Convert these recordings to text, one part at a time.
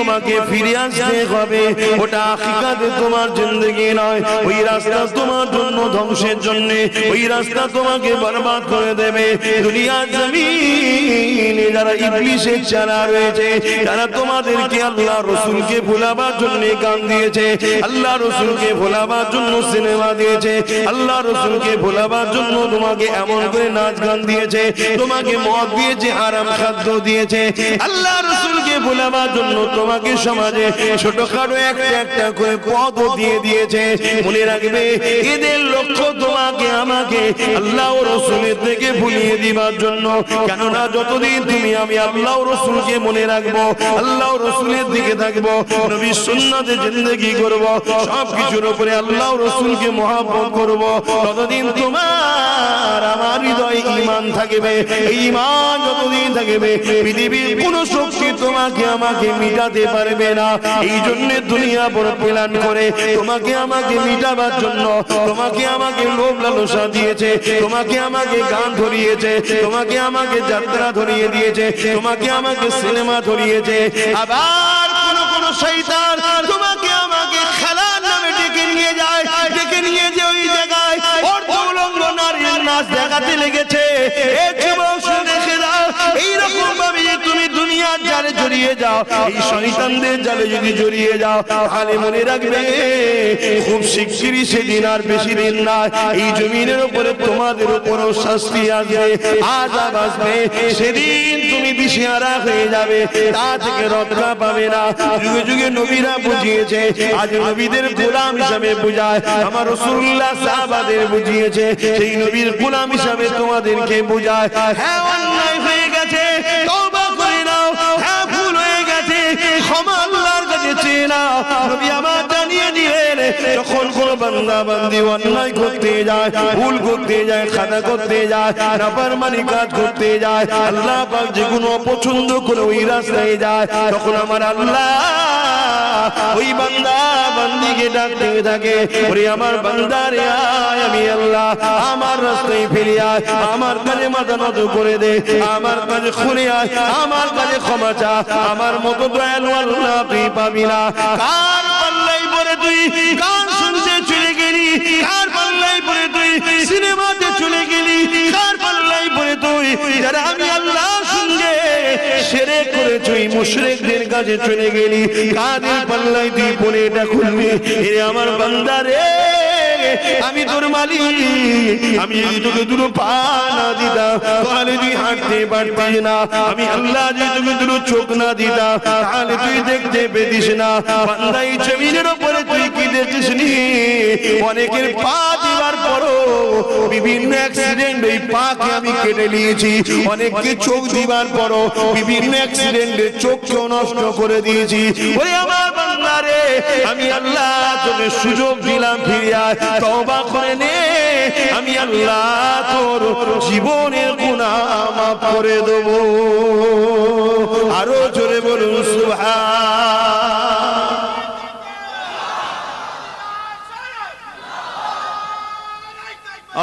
তোমাকে ফিরে আসতে হবে। ওটা আকিকাতে তোমার জিন্দগি নয়। ওই রাস্তা তোমার জন্য ধ্বংসের জন্য, ওই রাস্তা তোমাকে বরবাদ করে দেবে। দুনিয়া জমিনে যারা ইবলিশের চারা রয়েছে যারা তোমাদেরকে আল্লাহ রসুলকে ভোলাবার জন্য গান দিয়েছে। আল্লাহ রসুলকে ভোলাবার জন্য সিনেমা দিয়েছে। আল্লাহ রসুলকে ভোলাবার জন্য তোমাকে এমন করে নাচ গান দিয়েছে। তোমাকে মদ দিয়েছে আরাম খাদ্য দিয়েছে। আল্লাহ রসুলকে ভোলাবার জন্য তোমাকে সমাজে ছোটখাটো একটা একটা করে পদ দিয়ে দিয়েছে। মনে রাখবে, এদের লক্ষ্য তোমাকে, আমাকে আল্লাহ রসুলের থেকে ভুলিয়ে দিবার জন্য। কেননা যতদিন তুমি আমি আল্লাহ রসুলকে মনে রাখব, আল্লাহ ও রসুলের দিকে থাকব, নবীর সুন্নাতে জিন্দগি করব সব কিছুর উপরে আল্লাহ রসুলকে মহাব্বত করব। ততদিন তোমার আমার হৃদয়ে ঈমান থাকবে, এই ঈমান যতদিন থাকবে, পৃথিবীর কোন শক্তি তোমাকে আমাকে মিটাতে পারবে না। এই জন্য দুনিয়া বড় প্ল্যান করে, তোমাকে আমাকে মিটাবার জন্য, তোমাকে আমাকে লোভ লালসা দিয়েছে, তোমাকে আমাকে গান ধরিয়েছে, তোমাকে আমাকে যাত্রা ধরিয়ে দিয়েছে, তোমাকে আমাকে সিনেমা ধরিয়েছে। আবার কোন কোন শৈতান তোমাকে আমাকে খেলার নামে ডেকে নিয়ে যায়, ডেকে নিয়ে যে ওই জায়গায় অর্ধ উলঙ্গ নারীর নাচ দেখাতে লেগেছে। জড়িয়ে যাও, এই শয়তানদের জালে যদি জড়িয়ে যাও, তাহলে মনে রাখবে, খুব শিগগিরই সেদিন আর বেশি দিন না এই জমিনের উপরে তোমাদের উপরও শাস্তি আসবে আজাব আসবে, সেদিন তুমি দিশেহারা হয়ে যাবে, তা থেকে রক্ষা পাবে না। যুগে যুগে নবীরা বুঝিয়েছে, আজ নবীদের গোলাম হিসাবে বুঝায়, আমার রসুল্লাহ সাহাবাদের বুঝিয়েছে, সেই নবীর গোলাম হিসাবে তোমাদেরকে বুঝায়। হ্যাঁ আমার জানিয়ে যখন কোন বান্দা বান্দি অন্যায় করতে যায়, ভুল করতে যায়, খাতা করতে যায় কাজ করতে যায়, আল্লাহ পাক অপছন্দ করে ওই রাস্তায় যায়, তখন আমার আল্লাহ ওই বান্দা বান্দিকে ডাকতে থাকে, ওরে আমার আয় আমি আল্লাহ, আমার রাস্তায় ফিরে আয়, আমার কাজে মাথা নত করে দে, আমার কাজে খুলে আয়, আমার কাজে ক্ষমা চা, আমার মতো দয়ালু আল্লাহ তুই পাবি না। তুই গান শুনতে চলে গেলি কার পাল্লাই পরে তুই সিনেমাতে চলে গেলি কার পরে তুই যারা আমি আল্লাহ সেরে করে তুই মুশরিকদের কাছে চলে গেলি, কাদের পাল্লাই তুই বলে এটা খুলবি আমার বান্দারে আমি তোর মালিক। আমি তোকে দুটো পা না দিতাম তাহলে তুই হাঁটতে পারতিস না। আমি আল্লাহ যদি তোকে দুটো চোখ না দিতাম তাহলে তুই দেখতে পেতিস না। জমিনের উপরে তুই কি নি অনেকের পা পরও বিভিন্ন অ্যাক্সিডেন্ট এই পাকে আমি কেটে নিয়েছি। অনেককে চোখ দিবার পরও বিভিন্ন অ্যাক্সিডেন্টে চোখকেও নষ্ট করে দিয়েছি। ওরে আমার বান্দারে আমি আল্লাহ তোকে সুযোগ দিলাম, ফিরিয়া তওবা করে নে। আমি আল্লাহ তোর জীবনের গুনাহ মাফ করে দেব। আরও জোরে বলুন সুবহান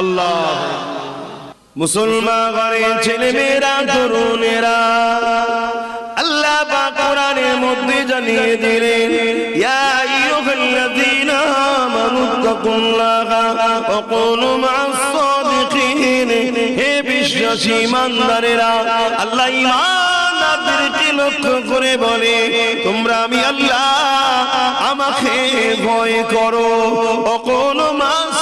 আল্লাহ। মুসলমান ঘরে ছেলে মেয়েরা তরুণেরা আল্লাহ পাক কোরআনের মধ্যে জানিয়ে দিলেন, ইয়া আইয়ুহাল্লাযীনা আমানু তাকুল্লাহা ওয়া কুনু মা'আস সাদিকিন। হে বিশ্বাসী ইমানদারেরা, আল্লাহ ইমানদারদেরকে লক্ষ্য করে বলে, তোমরা আমি আল্লাহ, আমাকে ভয় করো। ও কোন মাস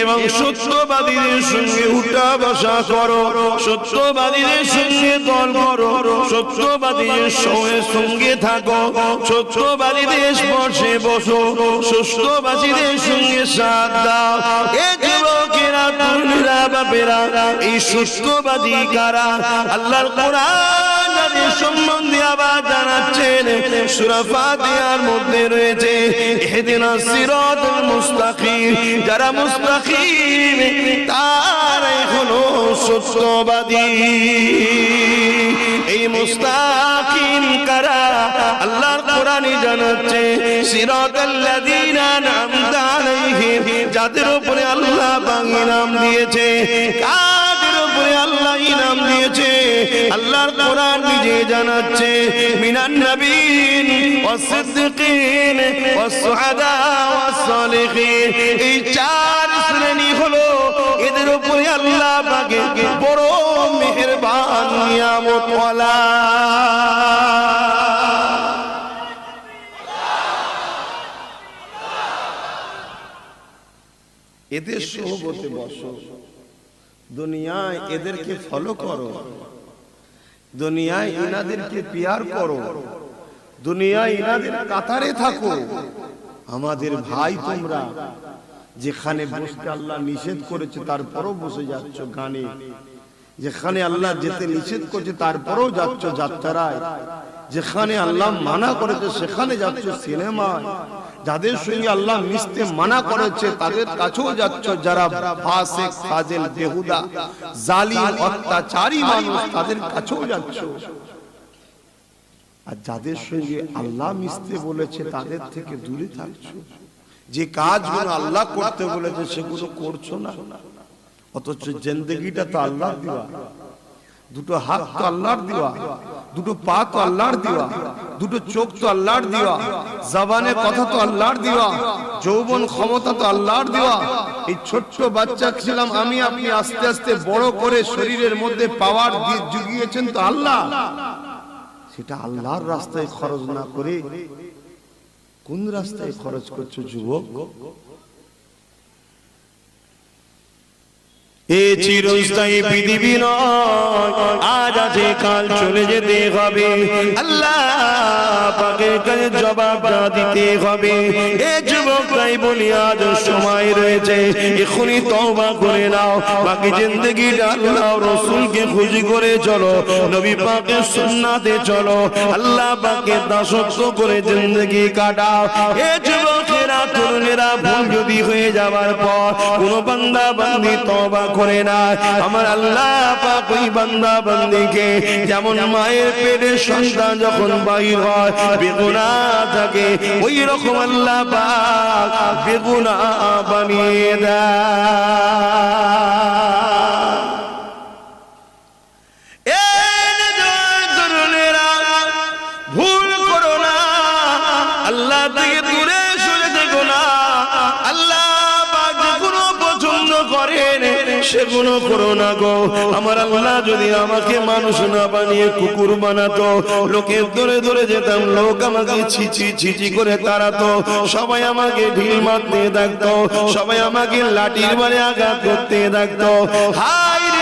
এবং সত্যবাদীদের সঙ্গে উঠা বসা করো, সত্যবাদীদের সঙ্গে দল করো, সত্যবাদীদের সঙ্গে সঙ্গে থাকো, সত্যবাদীদের স্পর্শে বসো সঙ্গে সাথ দাও। যুবকেরা তরুণীরা বাপেরা, এই সত্যবাদী কারা? কোরআন সম্বন্ধে মধ্যে রয়েছে মুস্তাকিম যারা মুস্তাকিম সত্যবাদী। এই মুস্তাকিম কারা? আল্লাহর কোরআনই জানাচ্ছে, সিরাতাল্লাযীনা আনআমতা আলাইহিম যাদের উপরে আল্লাহ পাক নাম দিয়েছে। উপরে আল্লাহ ইনাম দিয়েছে। আল্লাহর কোরআন নিজে জানাচ্ছে। মিনান নবীন ওয়াসিদ্দিকিন ওয়াসশুহাদা ওয়াসসালিহিন এই চার শ্রেণি হলো এদের উপরে আল্লাহ পাকে বড় মেহেরবান নিয়ামত এদের সোহবতে বসো। দুনিয়ায় এদেরকে ফলো করো। দুনিয়ায় ইনাদেরকে পিয়ার করো। দুনিয়ায় ইনাদের কাতারে থাকো। আমাদের ভাই তোমরা যেখানে বসতে আল্লাহ নিষেধ করেছে তারপরও বসে যাচ্ছ গানে। যেখানে আল্লাহ যেতে নিষেধ করছে তারপরও যাচ্ছ যাত্রায়। যেখানে আল্লাহ মানা করেছে, সেখানে যাচ্ছ সিনেমায়। যাদের সঙ্গে আল্লাহ মিশতে মানা করেছে, তাদের কাছেও যাচ্ছ। যারা ফাসিক, ফাজিল, বেহুদা, জালিম, অত্যাচারী মানুষ, তাদের কাছেও যাচ্ছ। আর যাদের সঙ্গে আল্লাহ মিশতে বলেছে, তাদের থেকে দূরে থাকছো। যে কাজগুলো আল্লাহ করতে বলেছে, সেগুলো করছ না। অথচ জেন্দেগিটা তো আল্লাহ দেওয়া দুটো হাত তো আল্লাহর দেওয়া, দুটো পা তো আল্লাহর দেওয়া, দুটো চোখ তো আল্লাহর দেওয়া, জবানে কথা তো আল্লাহর দেওয়া, যৌবন ক্ষমতা তো আল্লাহর দেওয়া। এই ছোট্ট বাচ্চা ছিলাম আমি, আপনি আস্তে আস্তে বড় করে শরীরের মধ্যে পাওয়ার দিয়ে জুগিয়েছেন তো আল্লাহ। সেটা আল্লাহর রাস্তায় খরচ না করে কোন রাস্তায় খরচ করছ যুবক? এ চিরস্থায়ী পৃথিবী নয়, আজ আছে, কাল চলে যেতে হবে। আল্লাহ জবাব দিতে হবে। এ যুবক তাই বলি আজ সময় রয়েছে, এখনই তওবা করে নাও। বাকি জিন্দগিটা আল্লাহ রসুলকে খুশি করে চলো, নবী পাকের সুন্নাতে চলো। আল্লাহ পাকের দাসত্ব করে জিন্দগি কাটাও। এ যুবকেরা তরুণেরা ভুল যদি হয়ে যাওয়ার পর কোন বান্দা বান্দি তওবা করে না। আমার আল্লাহ পাক ওই বান্দা বান্দিকে যেমন মায়ের পেটে সন্তান যখন বাহির হয়, বেগুনা থাকে ওই রকম আল্লাহ পাক বেগুনা বানিয়ে দেয়। সেগুলো করো না গো। আমার আল্লাহ যদি আমাকে মানুষ না বানিয়ে কুকুর বানাতো লোকে ধরে ধরে যেতাম, লোক আমাকে ছিচি ছিচি করে তাড়াতো, সবাই আমাকে ঢিল মারতে থাকতো সবাই আমাকে লাঠির বারে আঘাত করতে হাই রে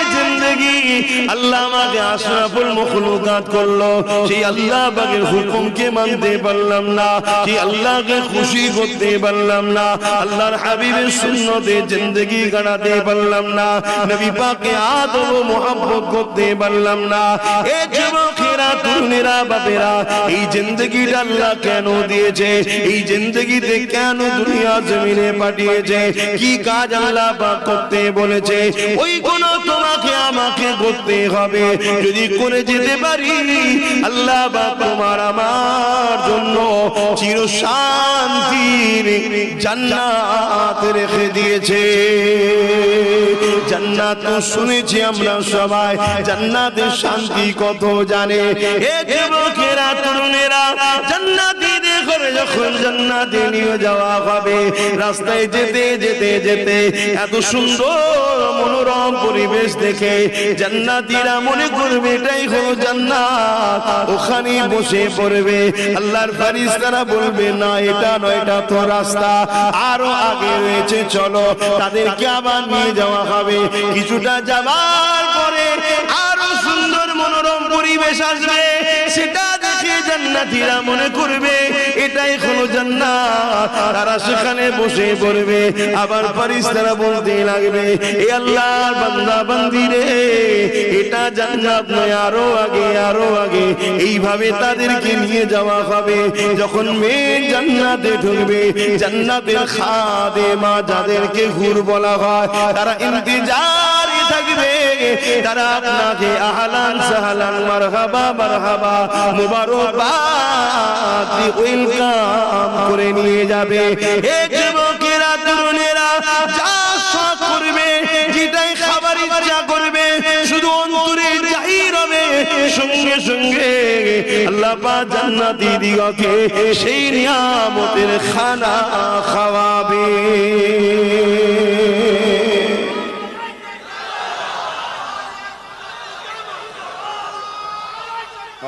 এই জিন্দগিটা কেন দিয়েছে? এই জিন্দগিতে কেন দুনিয়া জমিনে পাঠিয়েছে? কি কাজ আল্লাহ পাক করতে বলেছে? ওই কোন তোমাকে আমাকে করতে হবে। যদি করে যেতে পারি, আল্লাহ বা তোমার আমার জন্য চির শান্তির জান্নাত রেখে দিয়েছে। জান্নাত তো শুনেছি আমরা সবাই জান্নাতের শান্তি কত জানে। এ যুবকেরা, তরুণেরা, জান্নাতি যখন জান্নাতে নিয়ে যাওয়া হবে, রাস্তায় যেতে যেতে যেতে, এত সুন্দর মনোরম পরিবেশ দেখে জান্নাতীরা মনে করবে এটাই হলো জান্নাত। ওখানে বসে পড়বে। আল্লাহর ফারিস্তারা বলবে, না, এটা নয়, এটা তো রাস্তা। আরও আগে রয়েছে, চলো, তাদেরকে আবার নিয়ে যাওয়া হবে। কিছুটা যাওয়ার পরে আরও সুন্দর মনোরম পরিবেশ আসবে। জান্নাতীরা মনে করবে, এটাই হলো জান্নাত। তারা সেখানে বসে পড়বে, আবার ফারিস্তারা বলতে লাগবে, এ আল্লাহর বান্দা, বান্দি রে, এটা জান্নাত নয়, আরও আগে আরও আগে। এইভাবে তাদেরকে নিয়ে যাওয়া হবে। যখন মেয়ে জান্নাতে ঢুকবে, জান্নাতের খাদে মা যাদেরকে হুর বলা হয়, তারা ইন্তজার থাকবে। তারা আপনাকে আহলান সাহলান, মারহাবা মারহাবা, মুবারকবাদ ওয়েলকাম করে নিয়ে যাবে। এ যুবকেরা, তরুণেরা, যা করবে, যেটাই খাবার ইচ্ছা করবে, শুধু অন্তরে সঙ্গে আল্লাহ পাক জান্নাতি দিগকে সেই নিয়ামতের খানা খাওয়াবে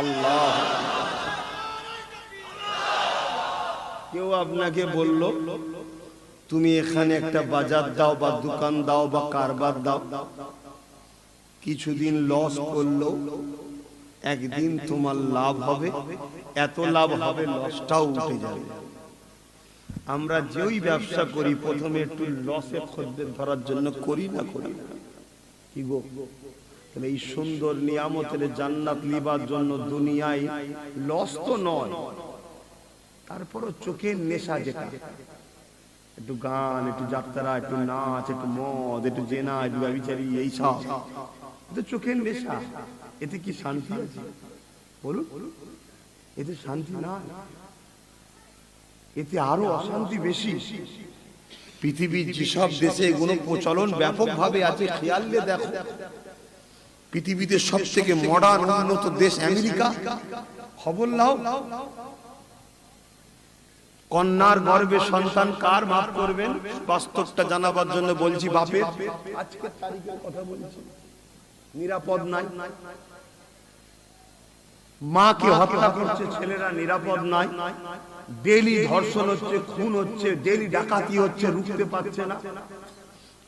আল্লাহ কেউ আপনাকে বলল, তুমি এখানে একটা বাজার দাও বা দোকান দাও বা কারবার দাও। কিছুদিন লস করল। একদিন তোমার লাভ হবে, এত লাভ হবে লসটাও উঠে যাবে। আমরা যেই ব্যবসা করি, প্রথমে একটু লসে খদ্দের ধরার জন্য করি না করি? কি গো? তাহলে এই সুন্দর নিয়ামতের জান্নাত লিবার জন্য দুনিয়ায় লস তো নয়। তারপরও চোখের নেশা যেটা। একটু গান, একটু যাত্রা, একটু নাচ, একটু মদ, একটু জেনা, একটু ব্যবচারি এই সব। এটা চোখের নেশা। এতে কি শান্তি আছে? বলুন। এতে শান্তি না এতে আরও অশান্তি বেশি। পৃথিবীর যেসব দেশে এগুলো প্রচলন ব্যাপকভাবে আছে, খেয়াল দিয়ে দেখো। পৃথিবীতে সব থেকে মডার্ন উন্নত দেশ আমেরিকা। খবর নাও। কন্যার গর্ভে সন্তান কার মাফ করবেন? বাস্তবটা জানাবার জন্য বলছি বাপের। আজকের তারিখের কথা বলছি। নিরাপদ নাই। মাকে হত্যা করছে ছেলেরা নিরাপদ নাই। ডেলি ধর্ষণ হচ্ছে খুন হচ্ছে ডেলি ডাকাতি হচ্ছে রুখতে পারছে না।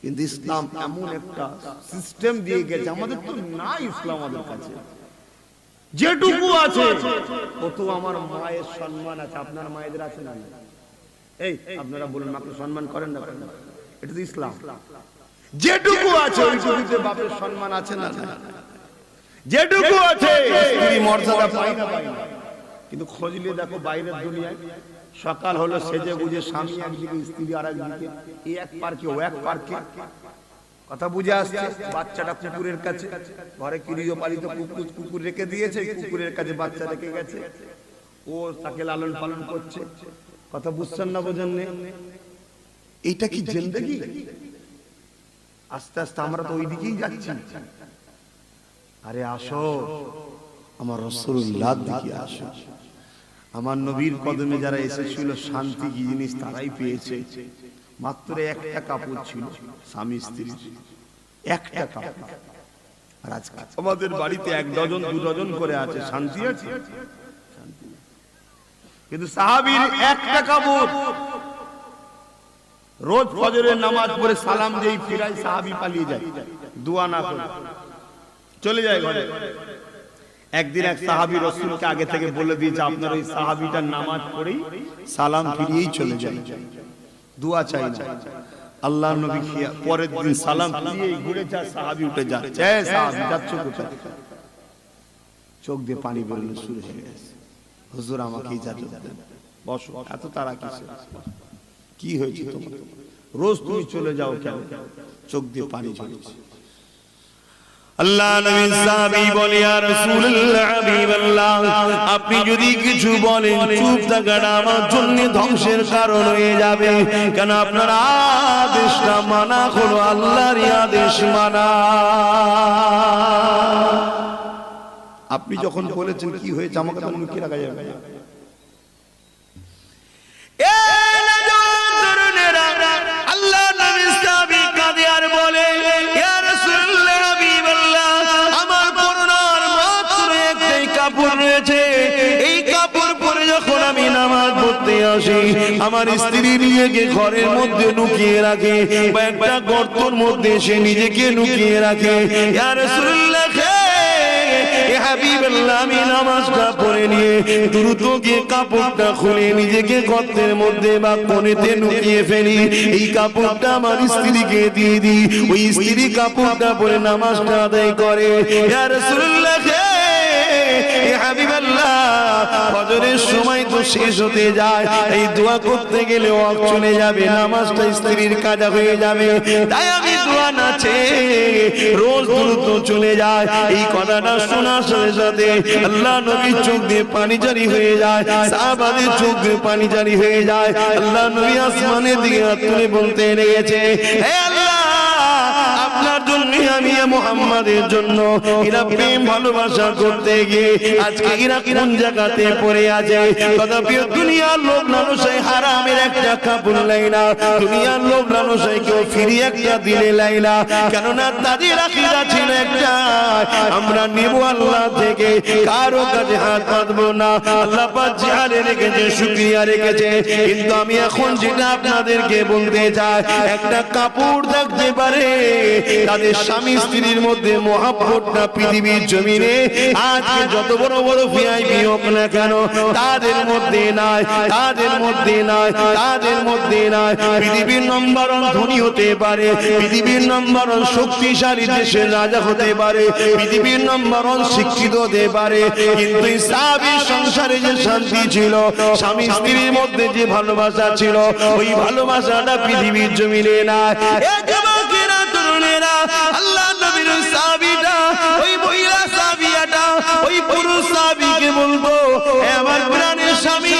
কিন্তু ইসলাম এমন একটা সিস্টেম দিয়ে গেছে। আমাদের তো না ইসলাম আমাদের কাছে। যেটুকু আছে। কত আমার মায়ের সম্মান আছে। আপনার মায়েদের আছে না? এই আপনারা বলুন মাকে সম্মান করেন না করেন? এটা তো ইসলাম। যেটুকু আছে। ওইটুকুতে বাপের সম্মান আছে না? না? যেটুকু আছে। স্ত্রী মর্যাদা পাই না। কিন্তু খোঁজলে দেখো বাইরের দুনিয়ায় সকাল হলো সেজে বুঝে স্বামী একদিকে স্ত্রী আর একদিকে এই এক পার্কে ও এক পার্কে। কথা বুঝে আসছে বাচ্চাটা কুকুরের কাছে ঘরে গৃহপালিত কুকুর কুকুর রেখে দিয়েছে কুকুরের কাছে বাচ্চা রেখে গেছে। ও তাকে লালন পালন করছে। কথা বুঝছেন না বোঝেন নে? এইটা কি জিন্দগি? আস্তে আস্তে আমরা তো ওই দিকেই যাচ্ছি। আরে আসো আমার রসুল্লাহ দিকে আসো। আমার নবীর কদমে যারা এসেছিল শান্তি কি জিনিস তারাই পেয়েছে। মাত্র একটা কাপড় ছিল স্বামী স্ত্রী। একটা কাপড়। আর আমাদের বাড়িতে এক ডজন দু ডজন করে আছে শান্তি আছে? কিন্তু সাহাবীর একটা কাপড়। রোজ ফজরের নামাজ পড়ে সালাম দেই ফিরাই সাহাবী পালিয়ে যায়। দোয়া না করে। চলে যায় ঘরে। একদিন এক সাহাবী রসুলকে আগে থেকে বলে দিয়েছে আপনার ওই সাহাবীটার নামাজ পড়েই সালাম ফিরিয়েই চলে যায় দোয়া চাই না। আল্লাহ নবী খিয়া- পরের দিন সালাম দিয়ে ঘুরে যা, সাহাবী উঠে যা। এ সাহাবী, যাচ্ছ কোথায়? চোখ দিয়ে পানি বেরোনো শুরু হয়ে গেছে। হুজুর আমাকে ইজাজত দেন। বসো, এত তারা কিসে কি হয়েছে তোমার? রোজ তুমি চলে যাও কেন? চোখ দিয়ে পানি ঝরছে আল্লাহ নবী সাহাবী বলে, ইয়া রাসূলুল্লাহ, হাবিবাল্লাহ, আপনি যদি কিছু বলেন, চুপ থাকাটা আমার জন্য ধ্বংসের কারণ হয়ে যাবে। কেন আপনার আদেশটা মানা হলো আল্লাহর আদেশ মানা। আপনি যখন বলেছেন কি হয়েছে, আমাকে তো লুকিয়ে রাখা যাবে আমার স্ত্রী নিজেকে ঘরের মধ্যে লুকিয়ে রাখে বা একটা গর্তর মধ্যে সে নিজেকে লুকিয়ে রাখে। নামাজটা গর্তের মধ্যে বা আমার স্ত্রীকে দিয়ে দিই। ওই স্ত্রী কাপড়টা পরে নামাজটা আদায় করে। এই হয়ে কথাটা শোনার সাথে সাথে আল্লাহ নবীর চোখ দিয়ে পানি জারি হয়ে যায় চোখ দিয়ে পানি জারি হয়ে যায়। আল্লাহ নবী আসমানের দিকে হাত তুলে বলতে লেগেছে, হে আমি মোহাম্মদের জন্য এরা প্রেম ভালোবাসা করতে গিয়ে আজকে এরা কোন জায়গাতে পড়ে আছে? তথাপি দুনিয়ার লোক মানুষই হারামের একটা কাপড় লাই না। দুনিয়ার লোক মানুষই কেউ ফিরিয়ে একটা দিলে লাই না। কেননা তাদের আকিদা ছিল একটা। আমরা নেব আল্লাহ থেকে, কারও কাছে হাত পাতবো না। আল্লাহ পাক জিহারে রেখেছে, শুকরিয়া রেখেছে। কিন্তু আমি এখন যেটা আপনাদেরকে বলতে চাই, একটা কাপড় থাকতে পারে, তাদের স্বামী স্ত্রীর মধ্যে মহাব্বতটা পৃথিবীর জমিনে আজকে যত বড় বড় ভিআইপি হোক না কেন, তাদের মধ্যে নাই, তাদের মধ্যে নাই, তাদের মধ্যে নাই। পৃথিবীর নম্বর ধনী হতে পারে, পৃথিবীর নম্বর শক্তিশালী দেশের রাজা হতে পারে, পৃথিবীর নম্বর শিক্ষিত হতে পারে। কিন্তু ইসলামের সংসারে যে শান্তি ছিল, স্বামী স্ত্রীর মধ্যে যে ভালোবাসা ছিল, ওই ভালোবাসাটা পৃথিবীর জমিনে না আল্লাহ নবীর সাবিটা ওই মহিলা সাবিয়াটা ওই পুরুষ সাবিকে বলতো "এ আমার প্রাণের স্বামী,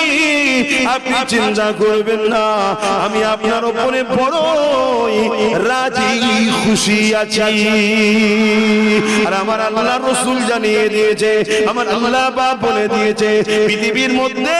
আপনি চিন্তা করবেন না, আমি আপনার উপরে বড়ই রাজি, খুশি আছি। আর আমার আল্লাহ রসুল জানিয়ে দিয়েছে, আমার আল্লাহ বাপ বলে দিয়েছে, পৃথিবীর মধ্যে